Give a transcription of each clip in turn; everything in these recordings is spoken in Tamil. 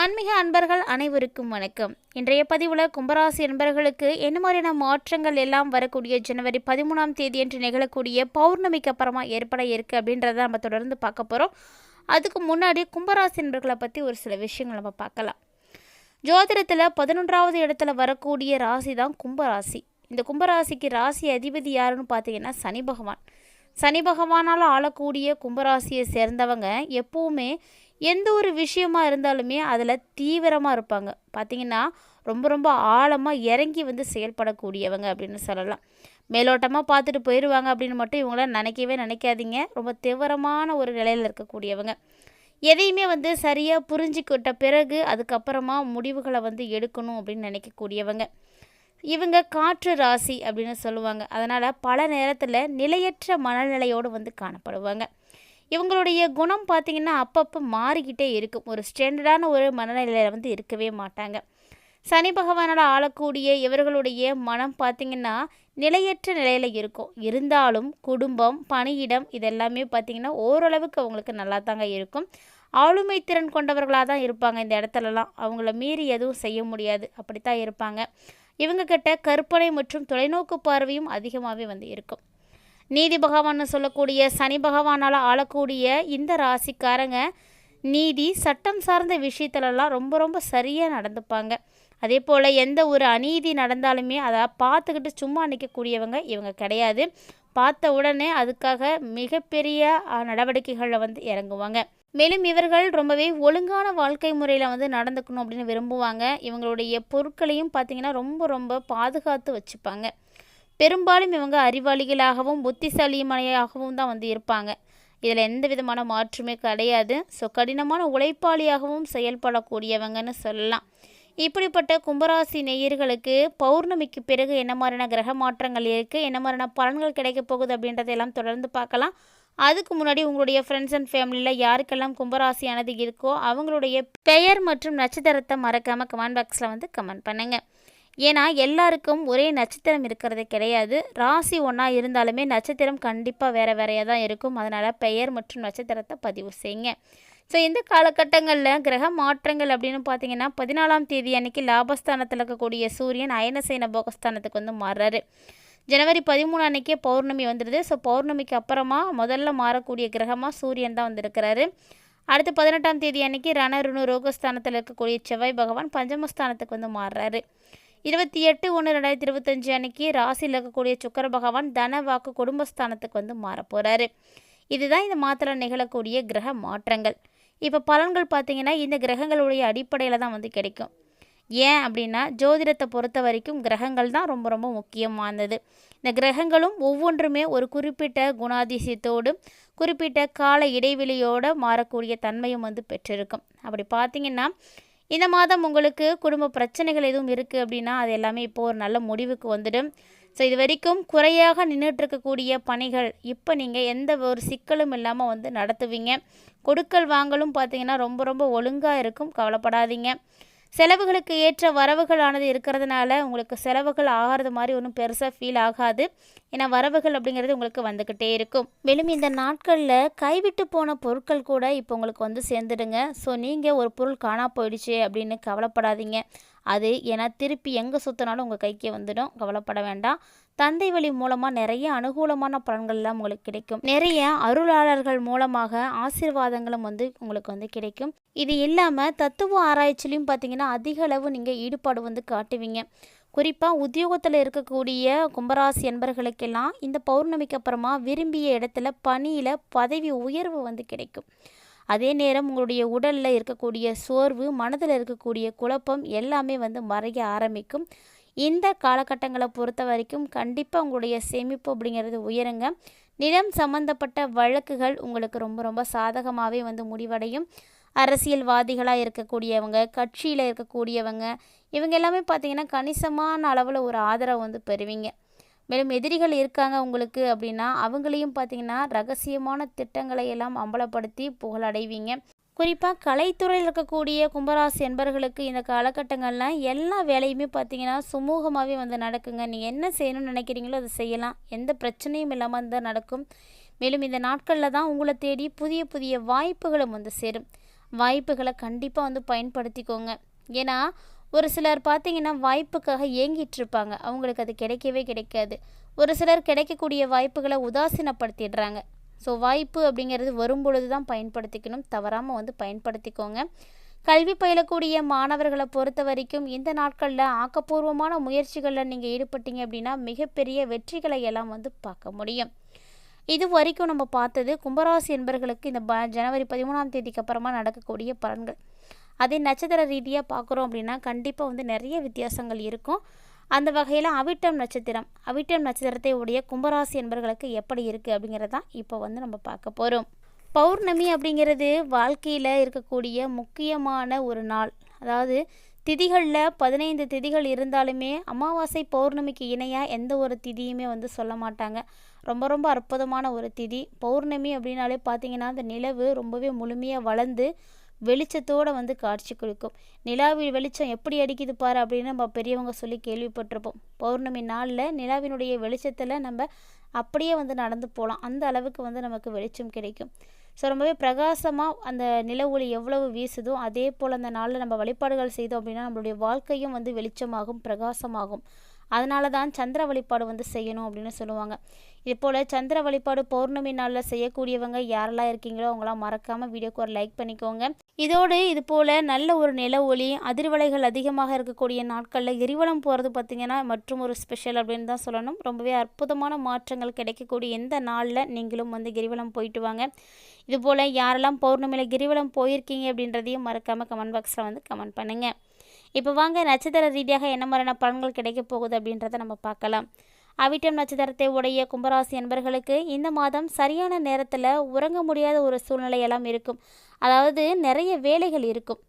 ஆன்மீக அன்பர்கள் அனைவருக்கும் வணக்கம். இன்றைய பதிவில் கும்பராசி அன்பர்களுக்கு என்ன மாதிரியான மாற்றங்கள் எல்லாம் வரக்கூடிய ஜனவரி பதிமூணாம் தேதி என்று நிகழக்கூடிய பௌர்ணமிக்கு அப்புறமா ஏற்பட இருக்குது அப்படின்றத நம்ம தொடர்ந்து பார்க்க போகிறோம் அதுக்கு முன்னாடி கும்பராசி அன்பர்களை பற்றி ஒரு சில விஷயங்கள் நம்ம பார்க்கலாம். ஜோதிடத்தில் பதினொன்றாவது இடத்துல வரக்கூடிய ராசி தான் கும்பராசி. இந்த கும்பராசிக்கு ராசி அதிபதி யாருன்னு பார்த்தீங்கன்னா சனி பகவான். சனி பகவானால் ஆளக்கூடிய கும்பராசியை சேர்ந்தவங்க எப்போவுமே எந்த ஒரு விஷயமா இருந்தாலுமே அதில் தீவிரமாக இருப்பாங்க. பார்த்தீங்கன்னா ரொம்ப ரொம்ப ஆழமாக இறங்கி வந்து செயல்படக்கூடியவங்க அப்படின்னு சொல்லலாம். மேலோட்டமாக பார்த்துட்டு போயிடுவாங்க அப்படின்னு மட்டும் இவங்கள நினைக்கவே நினைக்காதீங்க. ரொம்ப தீவிரமான ஒரு நிலையில் இருக்கக்கூடியவங்க. எதையுமே வந்து சரியாக புரிஞ்சுக்கிட்ட பிறகு அதுக்கப்புறமா முடிவுகளை வந்து எடுக்கணும் அப்படின்னு நினைக்கக்கூடியவங்க. இவங்க காற்று ராசி அப்படின்னு சொல்லுவாங்க. அதனால் பல நேரத்தில் நிலையற்ற மனநிலையோடு வந்து காணப்படுவாங்க. இவங்களுடைய குணம் பார்த்திங்கன்னா அப்பப்போ மாறிக்கிட்டே இருக்கும். ஒரு ஸ்டாண்டர்டான ஒரு மனநிலையில் வந்து இருக்கவே மாட்டாங்க. சனி பகவானால் ஆளக்கூடிய இவர்களுடைய மனம் பார்த்திங்கன்னா நிலையற்ற நிலையில் இருக்கும். இருந்தாலும் குடும்பம் பணியிடம் இதெல்லாமே பார்த்திங்கன்னா ஓரளவுக்கு அவங்களுக்கு நல்லா தாங்க இருக்கும். ஆளுமை திறன் கொண்டவர்களாக தான் இருப்பாங்க இந்த இடத்துலலாம். அவங்கள மீறி எதுவும் செய்ய முடியாது. அப்படித்தான் இருப்பாங்க. இவங்க கிட்ட கற்பனை மற்றும் தொலைநோக்கு பார்வையும் அதிகமாகவே வந்து இருக்கும். நீதி பகவான்னு சொல்லக்கூடிய சனி பகவானால் ஆளக்கூடிய இந்த ராசிக்காரங்க நீதி சட்டம் சார்ந்த விஷயத்துலலாம் ரொம்ப ரொம்ப சரியாக நடந்துப்பாங்க. அதே போல் எந்த ஒரு அநீதி நடந்தாலுமே அதை பார்த்துக்கிட்டு சும்மா நிற்கக்கூடியவங்க இவங்க கிடையாது. பார்த்த உடனே அதுக்காக மிகப்பெரிய நடவடிக்கைகளில் வந்து இறங்குவாங்க. மேலும் இவர்கள் ரொம்பவே ஒழுங்கான வாழ்க்கை முறையில் வந்து நடந்துக்கணும் அப்படின்னு விரும்புவாங்க. இவங்களுடைய பொருட்களையும் பார்த்திங்கன்னா ரொம்ப ரொம்ப பாதுகாத்து வச்சுப்பாங்க. பெரும்பாலும் இவங்க அறிவாளிகளாகவும் புத்திசாலிமனையாகவும் தான் வந்து இருப்பாங்க. இதில் எந்த விதமான மாற்றுமே கிடையாது. ஸோ கடினமான உழைப்பாளியாகவும் செயல்படக்கூடியவங்கன்னு சொல்லலாம். இப்படிப்பட்ட கும்பராசி நேயர்களுக்கு பௌர்ணமிக்கு பிறகு என்ன மாதிரியான கிரக மாற்றங்கள் இருக்குது என்ன மாதிரியான பலன்கள் கிடைக்க போகுது அப்படின்றதையெல்லாம் தொடர்ந்து பார்க்கலாம். அதுக்கு முன்னாடி உங்களுடைய ஃப்ரெண்ட்ஸ் அண்ட் ஃபேமிலியில் யாருக்கெல்லாம் கும்பராசியானது இருக்கோ அவங்களுடைய பெயர் மற்றும் நட்சத்திரத்தை மறக்காமல் கமெண்ட் பாக்ஸில் வந்து கமெண்ட் பண்ணுங்கள் ஏன்னா எல்லாருக்கும் ஒரே நட்சத்திரம் இருக்கிறது கிடையாது. ராசி ஒன்றா இருந்தாலுமே நட்சத்திரம் கண்டிப்பாக வேறு வேறையாக தான் இருக்கும். அதனால் பெயர் மற்றும் நட்சத்திரத்தை பதிவு செய்யுங்க. ஸோ இந்த காலகட்டங்களில் கிரக மாற்றங்கள் அப்படின்னு பார்த்தீங்கன்னா பதினாலாம் தேதி அன்னைக்கு லாபஸ்தானத்தில் இருக்கக்கூடிய சூரியன் அயனசைன போகஸ்தானத்துக்கு வந்து மாறுறாரு. ஜனவரி பதிமூணு அன்னைக்கே பௌர்ணமி வந்துடுது ஸோ பௌர்ணமிக்கு அப்புறமா முதல்ல மாறக்கூடிய கிரகமாக சூரியன் தான் வந்திருக்கிறாரு. அடுத்து பதினெட்டாம் தேதி அன்னைக்கு ரணருணு ரோகஸ்தானத்தில் இருக்கக்கூடிய செவ்வாய் பகவான் பஞ்சமஸ்தானத்துக்கு வந்து மாறுறாரு. இருபத்தி எட்டு ஒன்று ரெண்டாயிரத்தி இருபத்தஞ்சு அன்னைக்கு ராசியில் இருக்கக்கூடிய சுக்கர பகவான் தன வாக்கு குடும்பஸ்தானத்துக்கு வந்து மாறப்போகிறாரு இதுதான் இந்த மாத்திரை நிகழக்கூடிய கிரக மாற்றங்கள். இப்போ பலன்கள் பார்த்தீங்கன்னா இந்த கிரகங்களுடைய அடிப்படையில் தான் வந்து கிடைக்கும். ஏன் அப்படின்னா ஜோதிடத்தை பொறுத்த வரைக்கும் கிரகங்கள் தான் ரொம்ப ரொம்ப முக்கியமானது. இந்த கிரகங்களும் ஒவ்வொன்றுமே ஒரு குறிப்பிட்ட குணாதிசயத்தோடும் குறிப்பிட்ட கால இடைவெளியோடு மாறக்கூடிய தன்மையும் வந்து பெற்றிருக்கும். அப்படி பார்த்தீங்கன்னா இந்த மாதம் உங்களுக்கு குடும்ப பிரச்சனைகள் எதுவும் இருக்குது அப்படின்னா அது எல்லாமே இப்போது ஒரு நல்ல முடிவுக்கு வந்துடும். ஸோ இது வரைக்கும் குறையாக நின்றுட்டுருக்கக்கூடிய பணிகள் இப்போ நீங்கள் எந்த ஒரு சிக்கலும் இல்லாமல் வந்து நடத்துவீங்க. கொடுக்கல் வாங்கலும் பார்த்தீங்கன்னா ரொம்ப ரொம்ப ஒழுங்காக இருக்கும். கவலைப்படாதீங்க. செலவுகளுக்கு ஏற்ற வரவுகளானது இருக்கிறதுனால உங்களுக்கு செலவுகள் ஆகிறது மாதிரி ஒன்றும் பெருசாக ஃபீல் ஆகாது. ஏன்னா வரவுகள் அப்படிங்கிறது உங்களுக்கு வந்துக்கிட்டே இருக்கும். மேலும் இந்த நாட்களில் கைவிட்டு போன பொருட்கள் கூட இப்போ உங்களுக்கு வந்து சேர்ந்துடுங்க. ஸோ நீங்கள் ஒரு பொருள் காணா போயிடுச்சு அப்படின்னு கவலைப்படாதீங்க. அது ஏன்னா திருப்பி எங்கே சுற்றினாலும் உங்கள் கைக்கு வந்துடும். கவலைப்பட வேண்டாம். தந்தை வழி மூலமாக நிறைய அனுகூலமான பலன்கள்லாம் உங்களுக்கு கிடைக்கும். நிறைய அருளாளர்கள் மூலமாக ஆசீர்வாதங்களும் வந்து உங்களுக்கு வந்து கிடைக்கும். இது இல்லாமல் தத்துவ ஆராய்ச்சிலையும் பார்த்தீங்கன்னா அதிக அளவு நீங்கள் ஈடுபாடு வந்து காட்டுவீங்க. குறிப்பாக உத்தியோகத்தில் இருக்கக்கூடிய கும்பராசி என்பர்களுக்கெல்லாம் இந்த பௌர்ணமிக்கு அப்புறமா விரும்பிய இடத்துல பணியில் பதவி உயர்வு வந்து கிடைக்கும். அதே நேரம் உங்களுடைய உடலில் இருக்கக்கூடிய சோர்வு மனதில் இருக்கக்கூடிய குழப்பம் எல்லாமே வந்து மறைய ஆரம்பிக்கும். இந்த காலகட்டங்களை பொறுத்த வரைக்கும் கண்டிப்பாக உங்களுடைய சேமிப்பு அப்படிங்கிறது உயருங்க. நிலம் சம்பந்தப்பட்ட வழக்குகள் உங்களுக்கு ரொம்ப ரொம்ப சாதகமாகவே வந்து முடிவடையும். அரசியல்வாதிகளாக இருக்கக்கூடியவங்க கட்சியில் இருக்கக்கூடியவங்க இவங்க எல்லாமே பார்த்திங்கன்னா கணிசமான அளவில் ஒரு ஆதரவு வந்து பெறுவீங்க. மேலும் எதிரிகள் இருக்காங்க உங்களுக்கு அப்படின்னா அவங்களையும் பார்த்தீங்கன்னா ரகசியமான திட்டங்களை எல்லாம் அம்பலப்படுத்தி புகழடைவீங்க. குறிப்பாக கலைத்துறையில் இருக்கக்கூடிய கும்பராசி என்பர்களுக்கு இந்த காலகட்டங்கள்லாம் எல்லா வேலையுமே பார்த்தீங்கன்னா சுமூகமாகவே வந்து நடக்குங்க. நீங்கள் என்ன செய்யணும்னு நினைக்கிறீங்களோ அதை செய்யலாம். எந்த பிரச்சனையும் இல்லாமல் வந்து நடக்கும். மேலும் இந்த நாட்களில் தான் உங்களை தேடி புதிய புதிய வாய்ப்புகளும் வந்து சேரும். வாய்ப்புகளை கண்டிப்பாக வந்து பயன்படுத்திக்கோங்க. ஏன்னா ஒரு சிலர் பார்த்தீங்கன்னா வாய்ப்புக்காக ஏங்கிட்டு இருப்பாங்க அவங்களுக்கு அது கிடைக்கவே கிடைக்காது. ஒரு சிலர் கிடைக்கக்கூடிய வாய்ப்புகளை உதாசீனப்படுத்திடுறாங்க. ஸோ வாய்ப்பு அப்படிங்கிறது வரும்பொழுது தான் பயன்படுத்திக்கணும். தவறாமல் வந்து பயன்படுத்திக்கோங்க. கல்வி பயிலக்கூடிய மாணவர்களை பொறுத்த வரைக்கும் இந்த நாட்களில் ஆக்கப்பூர்வமான முயற்சிகளில் நீங்கள் ஈடுபட்டீங்க அப்படின்னா மிகப்பெரிய வெற்றிகளை எல்லாம் வந்து பார்க்க முடியும். இது வரைக்கும் நம்ம பார்த்தது கும்பராசி என்பர்களுக்கு இந்த ப ஜனவரி பதிமூணாம் தேதிக்கு அப்புறமா நடக்கக்கூடிய பலன்கள். அதே நட்சத்திர ரீதியாக பார்க்குறோம் அப்படின்னா கண்டிப்பாக வந்து நிறைய வித்தியாசங்கள் இருக்கும். அந்த வகையில் அவிட்டம் நட்சத்திரம் அவிட்டம் நட்சத்திரத்தை உடைய கும்பராசி என்பர்களுக்கு எப்படி இருக்குது அப்படிங்கிறதான் இப்போ வந்து நம்ம பார்க்க போகிறோம் பௌர்ணமி அப்படிங்கிறது வாழ்க்கையில் இருக்கக்கூடிய முக்கியமான ஒரு நாள். அதாவது திதிகளில் பதினைந்து திதிகள் இருந்தாலுமே அமாவாசை பௌர்ணமிக்கு இணையாக எந்த ஒரு திதியுமே வந்து சொல்ல மாட்டாங்க. ரொம்ப ரொம்ப அற்புதமான ஒரு திதி. பௌர்ணமி அப்படின்னாலே பார்த்தீங்கன்னா அந்த நிலவு ரொம்பவே முழுமையாக வளர்ந்து வெளிச்சத்தோடு வந்து காட்சி கொடுக்கும். நிலாவில் வெளிச்சம் எப்படி அடிக்குது பாரு அப்படின்னு நம்ம பெரியவங்க சொல்லி கேள்விப்பட்டிருப்போம். பௌர்ணமி நாளில் நிலாவினுடைய வெளிச்சத்தில் நம்ம அப்படியே வந்து நடந்து போகலாம் அந்த அளவுக்கு வந்து நமக்கு வெளிச்சம் கிடைக்கும். ஸோ ரொம்பவே பிரகாசமாக அந்த நில ஒளி எவ்வளவு வீசுதோ அதே போல் அந்த நாளில் நம்ம வழிபாடுகள் செய்தோம் அப்படின்னா நம்மளுடைய வாழ்க்கையும் வந்து வெளிச்சமாகும் பிரகாசமாகும். அதனால தான் சந்திர வழிபாடு வந்து செய்யணும் அப்படின்னு சொல்லுவாங்க. இது போல் சந்திர வழிபாடு பௌர்ணமி நாளில் செய்யக்கூடியவங்க யாரெல்லாம் இருக்கீங்களோ அவங்களாம் மறக்காமல் வீடியோக்கு ஒரு லைக் பண்ணிக்கோங்க. இதோடு இது போல் நல்ல ஒரு நில ஒளி அதிர்வலைகள் அதிகமாக இருக்கக்கூடிய நாட்களில் கிரிவலம் போகிறது பார்த்திங்கன்னா மற்றும் ஒரு ஸ்பெஷல் அப்படின்னு தான் சொல்லணும். ரொம்பவே அற்புதமான மாற்றங்கள் கிடைக்கக்கூடிய எந்த நாளில் நீங்களும் வந்து கிரிவலம் போயிட்டு வாங்க. இது போல் யாரெல்லாம் பௌர்ணமியில் கிரிவலம் போயிருக்கீங்க அப்படின்றதையும் மறக்காமல் கமெண்ட் பாக்ஸில் வந்து கமெண்ட் பண்ணுங்கள் இப்போ வாங்க நட்சத்திர ரீதியாக என்ன மாதிரியான பலன்கள் கிடைக்க போகுது அப்படின்றத நம்ம பார்க்கலாம். அவிட்டம் நட்சத்திரத்தை உடைய கும்பராசி என்பர்களுக்கு இந்த மாதம் சரியான நேரத்தில் உறங்க முடியாத ஒரு சூழ்நிலையெல்லாம் இருக்கும். அதாவது நிறைய வேலைகள் இருக்கும்.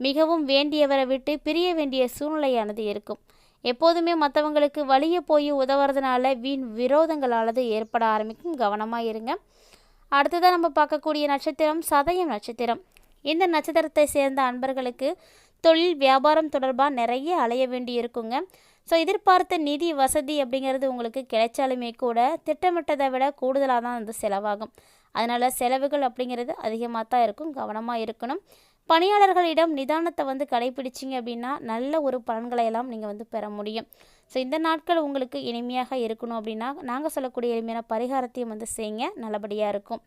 மிகவும் வேண்டியவரை விட்டு பிரிய வேண்டிய சூழ்நிலையானது இருக்கும். எப்போதுமே மற்றவங்களுக்கு வழியே போய் உதவுறதுனால வீண் விரோதங்களானது ஏற்பட ஆரம்பிக்கும். கவனமாக இருங்க. அடுத்ததாக நம்ம பார்க்கக்கூடிய நட்சத்திரம் சதயம் நட்சத்திரம். இந்த நட்சத்திரத்தை சேர்ந்த அன்பர்களுக்கு தொழில் வியாபாரம் தொடர்பாக நிறைய அலைய வேண்டி இருக்குங்க ஸோ எதிர்பார்த்த நிதி வசதி அப்படிங்கிறது உங்களுக்கு கிடைச்சாலுமே கூட திட்டமிட்டதை விட கூடுதலாக தான் வந்து செலவாகும். அதனால் செலவுகள் அப்படிங்கிறது அதிகமாக தான் இருக்கும் கவனமாக இருக்கணும். பணியாளர்களிடம் நிதானத்தை வந்து கடைபிடிச்சிங்க அப்படின்னா நல்ல ஒரு பலன்களை எல்லாம் நீங்கள் வந்து பெற முடியும். ஸோ இந்த நாட்கள் உங்களுக்கு இனிமையாக இருக்கணும் அப்படின்னா நாங்கள் சொல்லக்கூடிய எளிமையான பரிகாரத்தையும் வந்து செய்யுங்க நல்லபடியாக இருக்கும்.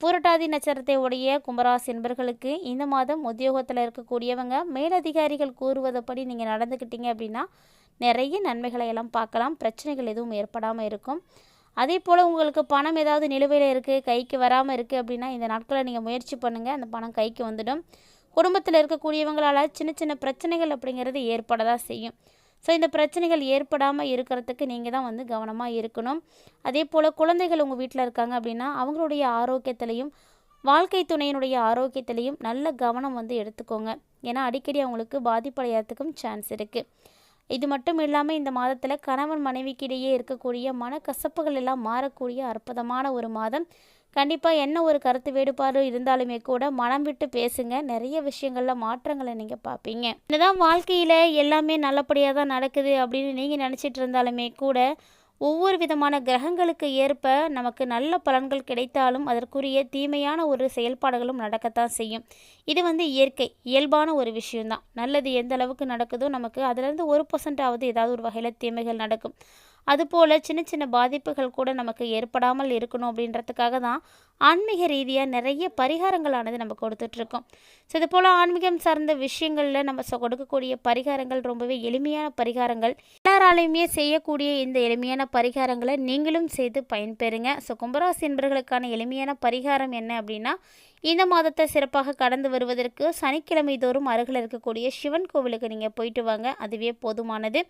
பூரட்டாதி நட்சத்திரத்தை உடைய கும்பராசி என்பர்களுக்கு இந்த மாதம் உத்தியோகத்தில் இருக்கக்கூடியவங்க மேலதிகாரிகள் கூறுவதைப்படி நீங்கள் நடந்துக்கிட்டீங்க அப்படின்னா நிறைய நன்மைகளை எல்லாம் பார்க்கலாம். பிரச்சனைகள் எதுவும் ஏற்படாமல் இருக்கும். அதே போல் உங்களுக்கு பணம் ஏதாவது நிலுவையில் இருக்குது கைக்கு வராமல் இருக்குது அப்படின்னா இந்த நாட்களை நீங்கள் முயற்சி பண்ணுங்கள் அந்த பணம் கைக்கு வந்துடும். குடும்பத்தில் இருக்கக்கூடியவங்களால் சின்ன சின்ன பிரச்சனைகள் அப்படிங்கிறது ஏற்பட தான் செய்யும். ஸோ இந்த பிரச்சனைகள் ஏற்படாமல் இருக்கிறதுக்கு நீங்கள் தான் வந்து கவனமாக இருக்கணும். அதே போல் குழந்தைகள் உங்கள் வீட்டில் இருக்காங்க அப்படின்னா அவங்களுடைய ஆரோக்கியத்திலையும் வாழ்க்கை துணையினுடைய ஆரோக்கியத்திலையும் நல்ல கவனம் வந்து எடுத்துக்கோங்க. ஏன்னா அடிக்கடி அவங்களுக்கு பாதிப்படையறதுக்கும் சான்ஸ் இருக்குது இது மட்டும் இல்லாமல் இந்த மாதத்தில் கணவன் மனைவிக்கிடையே இருக்கக்கூடிய மனக்கசப்புகள் எல்லாம் மாறக்கூடிய அற்புதமான ஒரு மாதம். கண்டிப்பாக என்ன ஒரு கருத்து வேறுபாடு இருந்தாலுமே கூட மனம் விட்டு பேசுங்க. நிறைய விஷயங்களில் மாற்றங்களை நீங்கள் பார்ப்பீங்க. என்னதான் வாழ்க்கையில் எல்லாமே நல்லபடியாக தான் நடக்குது அப்படின்னு நீங்கள் நினச்சிட்டு இருந்தாலுமே கூட ஒவ்வொரு விதமான கிரகங்களுக்கு ஏற்ப நமக்கு நல்ல பலன்கள் கிடைத்தாலும் அதற்குரிய தீமையான ஒரு செயல்பாடுகளும் நடக்கத்தான் செய்யும். இது வந்து இயற்கை இயல்பான ஒரு விஷயம்தான். நல்லது எந்த அளவுக்கு நடக்குதோ நமக்கு அதுலேருந்து ஒரு பர்சன்டாவது ஏதாவது ஒரு வகையில் தீமைகள் நடக்கும். அதுபோல் சின்ன சின்ன பாதிப்புகள் கூட நமக்கு ஏற்படாமல் இருக்கணும் அப்படின்றதுக்காக தான் ஆன்மீக ரீதியாக நிறைய பரிகாரங்களானது நம்ம கொடுத்துட்ருக்கோம். ஸோ இது போல் ஆன்மீகம் சார்ந்த விஷயங்களில் நம்ம கொடுக்கக்கூடிய பரிகாரங்கள் ரொம்பவே எளிமையான பரிகாரங்கள். எல்லாராலையுமே செய்யக்கூடிய இந்த எளிமையான பரிகாரங்களை நீங்களும் செய்து பயன்பெறுங்க. ஸோ கும்பராசி என்பர்களுக்கான எளிமையான பரிகாரம் என்ன அப்படின்னா இந்த மாதத்தை சிறப்பாக கடந்து வருவதற்கு சனிக்கிழமை தோறும் அருகில் இருக்கக்கூடிய சிவன் கோவிலுக்கு நீங்கள் போயிட்டு வாங்க. அதுவே போதுமானது.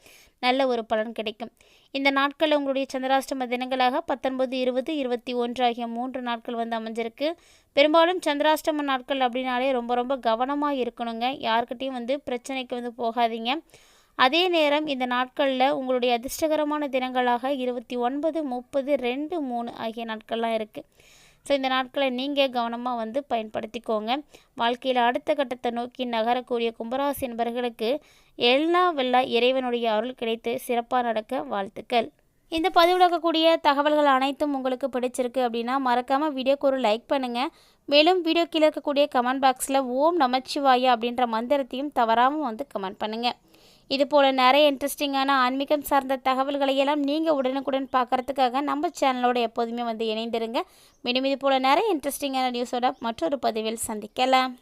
நல்ல ஒரு பலன் கிடைக்கும். இந்த நாட்களில் உங்களுடைய சந்திராஷ்டம தினங்களாக பத்தொன்பது இருபது இருபத்தி ஒன்று ஆகிய மூன்று நாட்கள் வந்து அமைஞ்சிருக்கு. பெரும்பாலும் சந்திராஷ்டம நாட்கள் அப்படின்னாலே ரொம்ப ரொம்ப கவனமாக இருக்கணுங்க. யாருக்கிட்டையும் வந்து பிரச்சனைக்கு வந்து போகாதீங்க. அதே நேரம் இந்த நாட்களில் உங்களுடைய அதிர்ஷ்டகரமான தினங்களாக இருபத்தி ஒன்பது முப்பது ரெண்டு மூணு ஆகிய நாட்கள்லாம் இருக்குது ஸோ இந்த நாட்களை நீங்கள் கவனமாக வந்து பயன்படுத்திக்கோங்க. வாழ்க்கையில் அடுத்த கட்டத்தை நோக்கி நகரக்கூடிய கும்பராசி என்பவர்களுக்கு எல்லா வெள்ள இறைவனுடைய அருள் கிடைத்து சிறப்பாக நடக்க வாழ்த்துக்கள். இந்த பதிவிலக்கக்கூடிய தகவல்கள் அனைத்தும் உங்களுக்கு பிடிச்சிருக்கு அப்படின்னா மறக்காமல் வீடியோக்கு ஒரு லைக் பண்ணுங்கள் மேலும் வீடியோ கீழே இருக்கக்கூடிய கமெண்ட் பாக்ஸில் ஓம் நமச்சிவாயா அப்படின்ற மந்திரத்தையும் தவறாமல் வந்து கமெண்ட் பண்ணுங்கள் இதுபோல் நிறைய இன்ட்ரெஸ்டிங்கான ஆன்மீகம் சார்ந்த தகவல்களை எல்லாம் நீங்கள் உடனுக்குடன் பார்க்குறதுக்காக நம்ம சேனலோட எப்போதுமே வந்து இணைந்திருங்க. மீண்டும் இது போல் நிறைய இன்ட்ரெஸ்டிங்கான நியூஸோட மற்றொரு பதிவில் சந்திக்கலாம்.